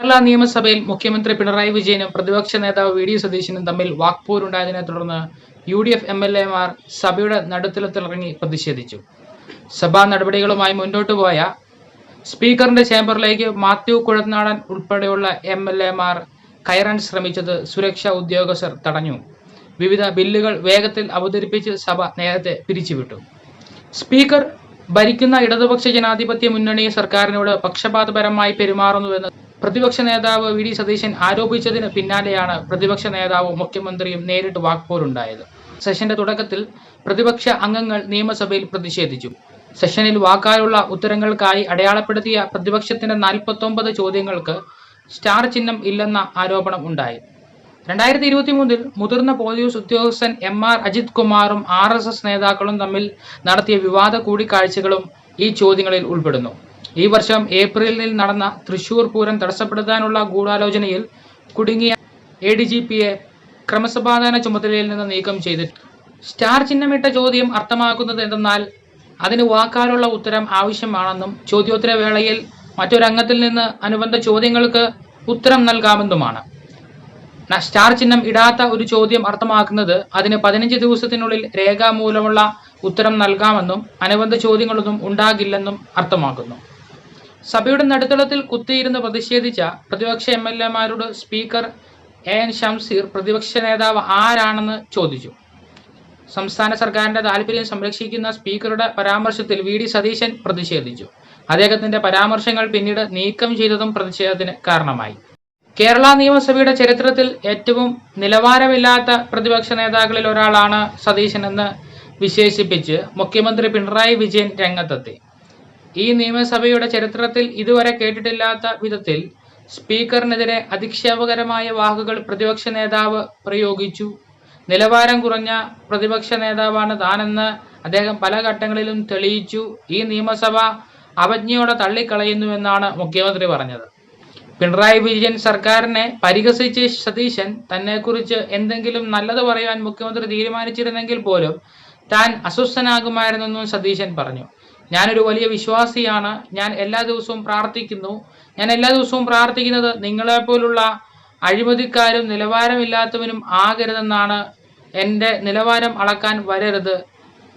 കേരള നിയമസഭയിൽ മുഖ്യമന്ത്രി പിണറായി വിജയനും പ്രതിപക്ഷ നേതാവ് വി ഡി സതീശനും തമ്മിൽ വാക്പോരുണ്ടായതിനെ തുടർന്ന് U D F M L എമാർ സഭയുടെ നടുത്തലത്തിലിറങ്ങി പ്രതിഷേധിച്ചു. സഭാ നടപടികളുമായി മുന്നോട്ട് പോയ സ്പീക്കറിന്റെ ചേംബറിലേക്ക് മാത്യു കുഴൽനാടൻ ഉൾപ്പെടെയുള്ള എം എൽ എമാർ കയറാൻ ശ്രമിച്ചത് സുരക്ഷാ ഉദ്യോഗസ്ഥർ തടഞ്ഞു. വിവിധ ബില്ലുകൾ വേഗത്തിൽ അവതരിപ്പിച്ച് സഭ നേരത്തെ പിരിച്ചുവിട്ടു. സ്പീക്കർ ഭരിക്കുന്ന ഇടതുപക്ഷ ജനാധിപത്യ മുന്നണി സർക്കാരിനോട് പക്ഷപാതപരമായി പെരുമാറുന്നുവെന്ന് പ്രതിപക്ഷ നേതാവ് വി ഡി സതീശൻ ആരോപിച്ചതിന് പിന്നാലെയാണ് പ്രതിപക്ഷ നേതാവും മുഖ്യമന്ത്രിയും നേരിട്ട് വാക്പോരുണ്ടായത്. സെഷന്റെ തുടക്കത്തിൽ പ്രതിപക്ഷ അംഗങ്ങൾ നിയമസഭയിൽ പ്രതിഷേധിച്ചു. സെഷനിൽ വാക്കാലുള്ള ഉത്തരങ്ങൾക്കായി അടയാളപ്പെടുത്തിയ പ്രതിപക്ഷത്തിന്റെ നാൽപ്പത്തൊമ്പത് ചോദ്യങ്ങൾക്ക് സ്റ്റാർ ചിഹ്നം ഇല്ലെന്ന ആരോപണം ഉണ്ടായി. രണ്ടായിരത്തി ഇരുപത്തി മൂന്നിൽ മുതിർന്ന പോലീസ് ഉദ്യോഗസ്ഥൻ എം ആർ അജിത് കുമാറും ആർ എസ് എസ് നേതാക്കളും തമ്മിൽ നടത്തിയ വിവാദ കൂടിക്കാഴ്ചകളും ഈ ചോദ്യങ്ങളിൽ ഉൾപ്പെടുന്നു. ഈ വർഷം ഏപ്രിലിൽ നടന്ന തൃശൂർ പൂരം തടസ്സപ്പെടുത്താനുള്ള ഗൂഢാലോചനയിൽ കുടുങ്ങിയ എ ഡി ജി പിയെ ക്രമസമാധാന ചുമതലയിൽ നിന്ന് നീക്കം ചെയ്തിട്ടുണ്ട് സ്റ്റാർ ചിഹ്നമിട്ട ചോദ്യം അർത്ഥമാക്കുന്നത് എന്തെന്നാൽ അതിന് വാക്കാലുള്ള ഉത്തരം ആവശ്യമാണെന്നും ചോദ്യോത്തര വേളയിൽ മറ്റൊരംഗത്തിൽ നിന്ന് അനുബന്ധ ചോദ്യങ്ങൾക്ക് ഉത്തരം നൽകാമെന്നുമാണ്. സ്റ്റാർ ചിഹ്നം ഇടാത്ത ഒരു ചോദ്യം അർത്ഥമാക്കുന്നത് അതിന് പതിനഞ്ച് ദിവസത്തിനുള്ളിൽ രേഖാമൂലമുള്ള ഉത്തരം നൽകാമെന്നും അനുബന്ധ ചോദ്യങ്ങളൊന്നും ഉണ്ടാകില്ലെന്നും അർത്ഥമാക്കുന്നു. സഭയുടെ നടുത്തളത്തിൽ കുത്തിയിരുന്ന് പ്രതിഷേധിച്ച പ്രതിപക്ഷ എം എൽ എമാരോട് സ്പീക്കർ എ എൻ ഷംസീർ പ്രതിപക്ഷ നേതാവ് ആരാണെന്ന് ചോദിച്ചു. സംസ്ഥാന സർക്കാരിന്റെ താല്പര്യം സംരക്ഷിക്കുന്ന സ്പീക്കറുടെ പരാമർശത്തിൽ വി ഡി സതീശൻ പ്രതിഷേധിച്ചു. അദ്ദേഹത്തിന്റെ പരാമർശങ്ങൾ പിന്നീട് നീക്കം ചെയ്തതും പ്രതിഷേധത്തിന് കാരണമായി. കേരള നിയമസഭയുടെ ചരിത്രത്തിൽ ഏറ്റവും നിലവാരമില്ലാത്ത പ്രതിപക്ഷ നേതാക്കളിൽ ഒരാളാണ് സതീശൻ എന്ന് വിശേഷിപ്പിച്ച് മുഖ്യമന്ത്രി പിണറായി വിജയൻ രംഗത്തെത്തി. ഈ നിയമസഭയുടെ ചരിത്രത്തിൽ ഇതുവരെ കേട്ടിട്ടില്ലാത്ത വിധത്തിൽ സ്പീക്കറിനെതിരെ അധിക്ഷേപകരമായ വാക്കുകൾ പ്രതിപക്ഷ നേതാവ് പ്രയോഗിച്ചു. നിലവാരം കുറഞ്ഞ പ്രതിപക്ഷ നേതാവാണ് താനെന്ന് അദ്ദേഹം പല ഘട്ടങ്ങളിലും തെളിയിച്ചു. ഈ നിയമസഭ അവജ്ഞയോടെ തള്ളിക്കളയുന്നുവെന്നാണ് മുഖ്യമന്ത്രി പറഞ്ഞത്. പിണറായി വിജയൻ സർക്കാരിനെ പരിഹസിച്ച് സതീശൻ തന്നെക്കുറിച്ച് എന്തെങ്കിലും നല്ലത് പറയാൻ മുഖ്യമന്ത്രി തീരുമാനിച്ചിരുന്നെങ്കിൽ പോലും താൻ അസ്വസ്ഥനാകുമായിരുന്നെന്നും സതീശൻ പറഞ്ഞു. ഞാനൊരു വലിയ വിശ്വാസിയാണ്. ഞാൻ എല്ലാ ദിവസവും പ്രാർത്ഥിക്കുന്നു. ഞാൻ എല്ലാ ദിവസവും പ്രാർത്ഥിക്കുന്നത് നിങ്ങളെപ്പോലുള്ള അഴിമതിക്കാരും നിലവാരമില്ലാത്തവനും ആകരുതെന്നാണ് എന്റെ നിലവാരം അളക്കാൻ വരരുത്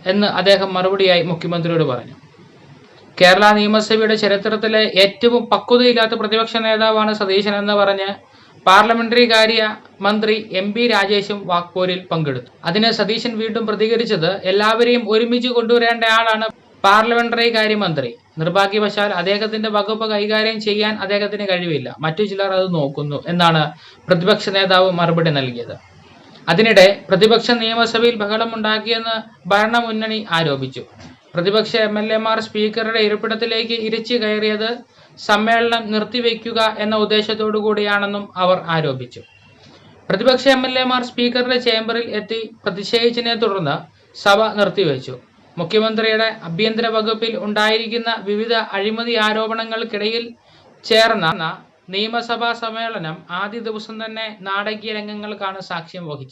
എന്ന് അദ്ദേഹം മറുപടിയായി മുഖ്യമന്ത്രിയോട് പറഞ്ഞു. കേരള നിയമസഭയുടെ ചരിത്രത്തിലെ ഏറ്റവും പക്വതയില്ലാത്ത പ്രതിപക്ഷ നേതാവാണ് സതീശൻ എന്ന് പറഞ്ഞ് പാർലമെന്ററി കാര്യ മന്ത്രി എം പി രാജേഷും വാക്പോരിൽ പങ്കെടുത്തു. അതിന് സതീശൻ വീണ്ടും പ്രതികരിച്ചത് എല്ലാവരെയും ഒരുമിച്ച് കൊണ്ടുവരേണ്ട ആളാണ് പാർലമെന്ററി കാര്യമന്ത്രി നിർഭാഗ്യവശാൽ അദ്ദേഹത്തിന്റെ വകുപ്പ് കൈകാര്യം ചെയ്യാൻ അദ്ദേഹത്തിന് കഴിവില്ല. മറ്റു ചിലർ അത് നോക്കുന്നു എന്നാണ് പ്രതിപക്ഷ നേതാവ് മറുപടി നൽകിയത്. അതിനിടെ പ്രതിപക്ഷ നിയമസഭയിൽ ബഹളമുണ്ടാക്കിയെന്ന് ഭരണമുന്നണി ആരോപിച്ചു. പ്രതിപക്ഷ എം എൽ എമാർ സ്പീക്കറുടെ ഇരിപ്പിടത്തിലേക്ക് ഇരിച്ചു കയറിയത് സമ്മേളനം നിർത്തിവെക്കുക എന്ന ഉദ്ദേശത്തോടു കൂടിയാണെന്നും അവർ ആരോപിച്ചു. പ്രതിപക്ഷ എം എൽ എമാർ സ്പീക്കറുടെ ചേംബറിൽ എത്തി പ്രതിഷേധിച്ചതിനെ തുടർന്ന് സഭ നിർത്തിവെച്ചു. മുഖ്യമന്ത്രിയുടെ ആഭ്യന്തര വകുപ്പിൽ ഉണ്ടായിരിക്കുന്ന വിവിധ അഴിമതി ആരോപണങ്ങൾക്കിടയിൽ ചേർന്ന നിയമസഭാ സമ്മേളനം ആദ്യ ദിവസം തന്നെ നാടകീയ രംഗങ്ങൾക്കാണ് സാക്ഷ്യം വഹിച്ചത്.